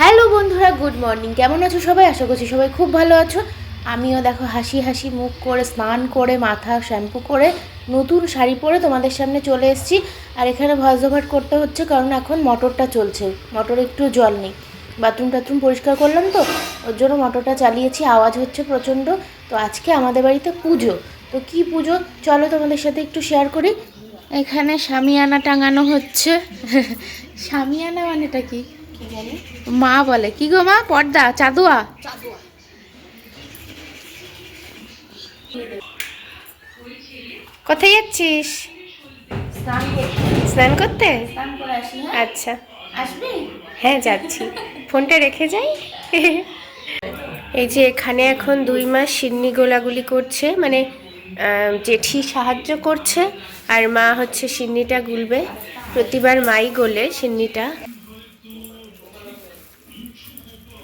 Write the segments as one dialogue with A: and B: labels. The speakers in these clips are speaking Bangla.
A: হ্যালো বন্ধুরা, গুড মর্নিং। কেমন আছো সবাই? আশা করছি সবাই খুব ভালো আছো। আমিও দেখো হাসি হাসি মুখ করে, স্নান করে, মাথা শ্যাম্পু করে, নতুন শাড়ি পরে তোমাদের সামনে চলে এসেছি। আর এখানে ভয়েস করতে হচ্ছে, কারণ এখন মটরটা চলছে। মোটরে একটু জল নেই। বাথরুম টাথরুম পরিষ্কার করলাম তো, ওর জন্য মটরটা চালিয়েছি, আওয়াজ হচ্ছে প্রচণ্ড। তো আজকে আমাদের বাড়িতে পুজো। তো কি পুজো? চলো তোমাদের সাথে একটু শেয়ার করি। এখানে সামিয়ানা টাঙানো হচ্ছে। সামিয়ানা মানেটা কি? মা বলে। কি গো মা? পর্দা চাদুয়া? কোথায় যাচ্ছিস? স্নান করতে। আচ্ছা।
B: আসবি?
A: হ্যাঁ যাচ্ছি। ফোনটা রেখে যাই। এই যে এখানে এখন দুই মাস সিন্নি গোলাগুলি করছে মানে জেঠি সাহায্য করছে আর মা হচ্ছে সিন্নিটা গুলবে। প্রতিবার মাই গোলে সিন্নিটা।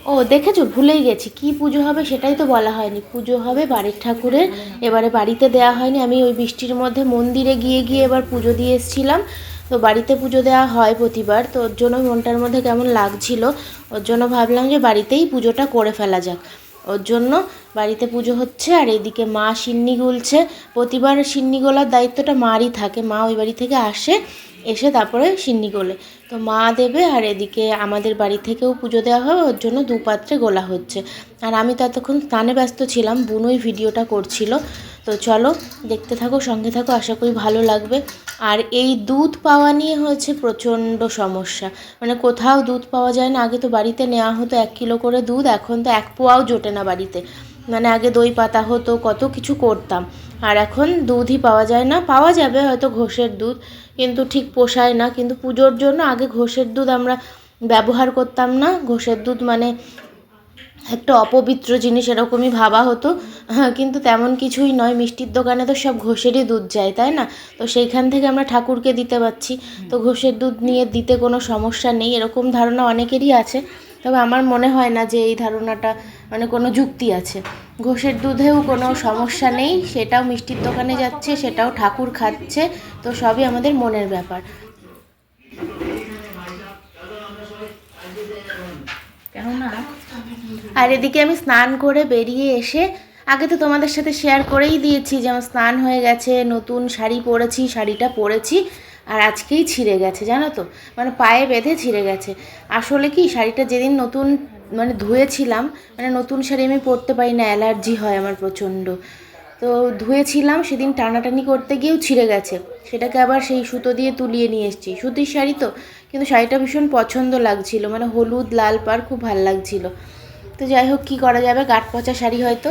A: ও, দেখেছ? ভুলেই গেছি। কি পুজো হবে সেটাই তো বলা হয়নি। পুজো হবে বাড়ির ঠাকুরের। এবারে বাড়িতে দেওয়া হয়নি। আমি ওই বৃষ্টির মধ্যে মন্দিরে গিয়ে গিয়ে এবার পুজো দিয়ে এসেছিলাম। তো বাড়িতে পুজো দেওয়া হয় প্রতিবার। তো ওর জন্য মনটার মধ্যে কেমন লাগছিল, ওর জন্য ভাবলাম যে বাড়িতেই পুজোটা করে ফেলা যাক। ওর জন্য বাড়িতে পুজো হচ্ছে, আর এদিকে মা সিন্নি গুলছে। প্রতিবার সিন্নি গোলার দায়িত্বটা মারই থাকে, মা ওই বাড়ি থেকে আসে, এসে তারপরে সিন্নি গোলে। তো মা দেবে, আর এদিকে আমাদের বাড়ি থেকেও পুজো দেওয়া হয়, ওর জন্য দু পাত্রে গোলা হচ্ছে। আর আমি ততক্ষণ স্নানে ব্যস্ত ছিলাম বুনোই ভিডিওটা করছিল। তো চলো দেখতে থাকো, সঙ্গে থাকো, আশা করি ভালো লাগবে। আর এই দুধ পাওয়া নিয়ে হয়েছে প্রচণ্ড সমস্যা। মানে কোথাও দুধ পাওয়া যায় না, আগে তো বাড়িতে নেওয়া হতো এক কিলো করে দুধ, এখন তো এক পোয়াও জোটে না বাড়িতে। মানে আগে দই পাতা হতো, কত কিছু করতাম। আর এখন দুধই পাওয়া যায় না, পাওয়া যাবে হয়তো ঘোষের দুধ, কিন্তু ঠিক পোষায় না। কিন্তু পুজোর জন্য আগে ঘোষের দুধ আমরা ব্যবহার করতাম না। ঘোষের দুধ মানে একটা অপবিত্র জিনিস, এরকমই ভাবা হতো। কিন্তু তেমন কিছুই নয়। মিষ্টির দোকানে তো সব ঘোষেরই দুধ যায় তাই না? তো সেইখান থেকে আমরা ঠাকুরকে দিতে পারছি তো ঘোষের দুধ নিয়ে দিতে কোনো সমস্যা নেই। এরকম ধারণা অনেকেরই আছে। তবে আমার মনে হয় না যে এই ধারণাটা মানে কোনো যুক্তি আছে। ঘোষের দুধেও কোনো সমস্যা নেই। সেটাও মিষ্টির দোকানে যাচ্ছে সেটাও ঠাকুর খাচ্ছে। তো সবই আমাদের মনের ব্যাপার।
B: কেননা
A: আর এদিকে আমি স্নান করে বেরিয়ে এসে আগে তো তোমাদের সাথে শেয়ার করেই দিয়েছি যে আমার স্নান হয়ে গেছে, নতুন শাড়ি পরেছি, শাড়িটা পরেছি, আর আজকেই ছিঁড়ে গেছে, জানো তো? মানে পায়ে বেঁধে ছিঁড়ে গেছে। আসলে কি, শাড়িটা যেদিন নতুন মানে ধুয়েছিলাম মানে নতুন শাড়ি আমি পরতে পারি না, অ্যালার্জি হয় আমার প্রচণ্ড। তো ধুয়েছিলাম, সেদিন টানাটানি করতে গিয়েও ছিঁড়ে গেছে। সেটাকে আবার সেই সুতো দিয়ে তুলিয়ে নিয়ে এসেছি। সুতির শাড়ি তো, কিন্তু শাড়িটা ভীষণ পছন্দ লাগছিল মানে হলুদ, লাল পার খুব ভালো লাগছিল। তো যাই হোক, কী করা যাবে? গাঠ পচা শাড়ি হয়তো।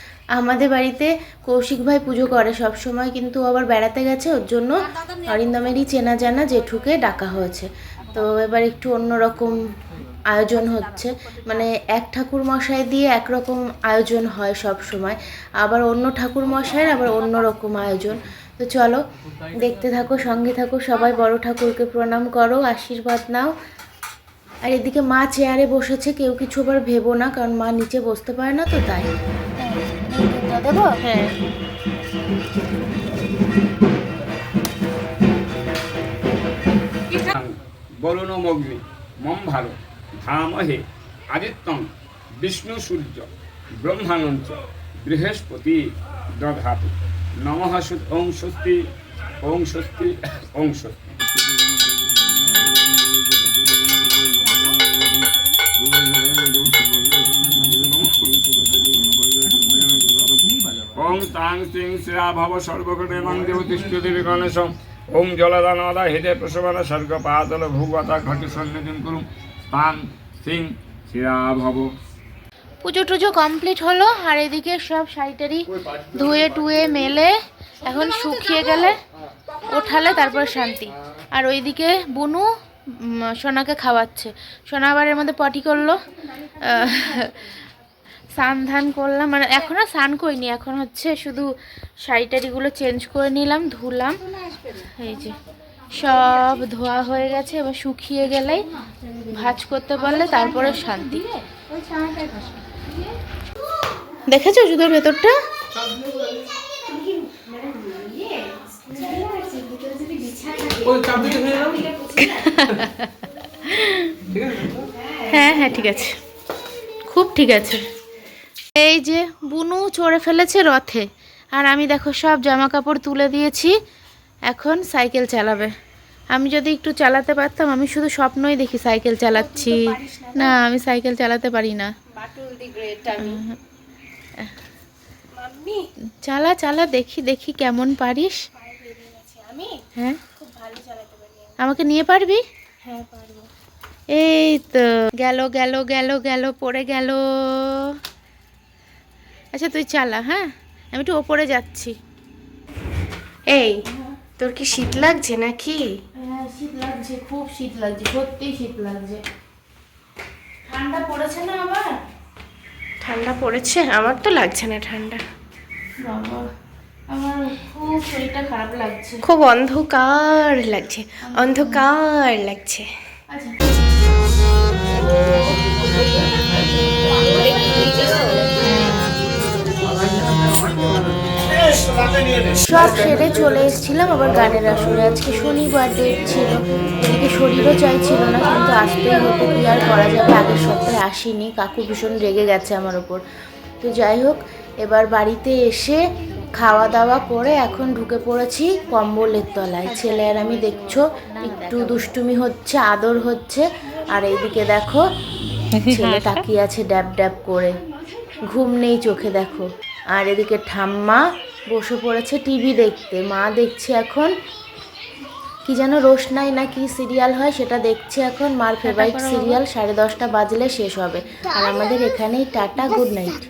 A: আমাদের বাড়িতে কৌশিক ভাই পুজো করে সব সময়, কিন্তু আবার বেড়াতে গেছে, ওর জন্য অরিন্দমেরই চেনা জানা জেঠুকে ডাকা হয়েছে। তো এবার একটু অন্যরকম আয়োজন হচ্ছে। মানে এক ঠাকুর মশাই দিয়ে একরকম আয়োজন হয় সব সময়। আবার অন্য ঠাকুর মশাইয়ের আবার অন্য রকম আয়োজন। তো চলো, দেখতে থাকো, সঙ্গে থাকো, সবাই বড় ঠাকুরকে প্রণাম করো, আশীর্বাদ নাও। আর এদিকে মা চেয়ারে বসেছে, কেউ কিছু আবার ভেবো না, কারণ মা নিচে বসতে পারে না তো তাই। দেবো? হ্যাঁ।
C: বরুণমগ্নি মম ভারত ধামহে আদিত্যম বিষ্ণু সূর্য ব্রহ্মানঞ্চ বৃহস্পতি দধাতু নমঃ ওং স্বস্তি ওং স্বস্তি ওং স্বস্তি। ওং তাং সিং শ্রেয়া ভব সর্বকটে মাং দেবতিষ্ঠ দেবী গণেশম ওং জলদানদা হৃদয় প্রসবান স্বর্গ পাতল ভূগতা ঘটি সন্নিধিম করুম। তাং সিং শ্রেয়া ভব
A: পুজো টুজো কমপ্লিট হলো, আর এদিকে সব শাড়িটারি ধুয়ে টুয়ে মেলে, এখন শুকিয়ে গেলে ওঠালে তারপর শান্তি। আর ওইদিকে বুনু সোনাকে খাওয়াচ্ছে। সোনা আবার এর মধ্যে পটি করল। স্নান ধান করলাম মানে এখনও স্নান করিনি এখন হচ্ছে শুধু শাড়ি টাড়িগুলো চেঞ্জ করে নিলাম ধুলাম। এই যে সব ধোয়া হয়ে গেছে এবার শুকিয়ে গেলেই ভাজ করতে পারলে তারপরে শান্তি। দেখেছ জুতোর ভেতরটা?
D: হয়ে
A: হ্যাঁ হ্যাঁ ঠিক আছে। খুব ঠিক আছে। এই যে বুনু চড়ে ফেলেছে রথে। আর আমি দেখো সব জামা কাপড় তুলে দিয়েছি এখন সাইকেল চালাবে। আমি যদি একটু চালাতে পারতাম আমি শুধু স্বপ্নই দেখি সাইকেল চালাচ্ছি। না আমি সাইকেল চালাতে পারি না। চালা চালা দেখি দেখি কেমন পারিস। হ্যাঁ? আমাকে নিয়ে পারবি। এই তো গেল গেল গেল গেল পড়ে গেল। আচ্ছা তুই চালা হ্যাঁ? আমি একটু ওপরে যাচ্ছি।
E: এই তোর কি শীত লাগছে নাকি?
A: হ্যাঁ শীত লাগছে খুব শীত লাগছে সত্যি শীত লাগছে। ঠান্ডা পড়েছে না আবার?
E: ঠান্ডা পড়েছে? আমার তো লাগছে না ঠান্ডা।
A: বাবা আমার খুব শরীরটা খারাপ লাগছে।
E: খুব অন্ধকার লাগছে অন্ধকার লাগছে।
A: আচ্ছা। সব সেরে চলে এসেছিলাম, আবার গানের আসরে। আজকে শনিবার ডেট ছিল। এদিকে শরীরও চাইছিল না, কিন্তু আসতেই হতো। কি আর করা যাবে? আগের সপ্তাহে আসিনি। কাকু ভীষণ রেগে গেছে আমার ওপর। তো যাই হোক, এবার বাড়িতে এসে খাওয়া দাওয়া করে এখন ঢুকে পড়েছি কম্বলের তলায়। ছেলে আর আমি দেখছ, একটু দুষ্টুমি হচ্ছে, আদর হচ্ছে। আর এইদিকে দেখো, ছেলে তাকিয়ে আছে ড্যাব ড্যাব করে। ঘুম নেই চোখে, দেখো। আর এদিকে ঠাম্মা বসে পড়েছে টিভি দেখতে। মা দেখছে এখন কি যেন রোশনাই না কি সিরিয়াল হয় সেটা দেখছে এখন। মার ফেভারিট সিরিয়াল সাড়ে দশটা বাজলে শেষ হবে। আর আমাদের এখানেই টাটা গুড নাইট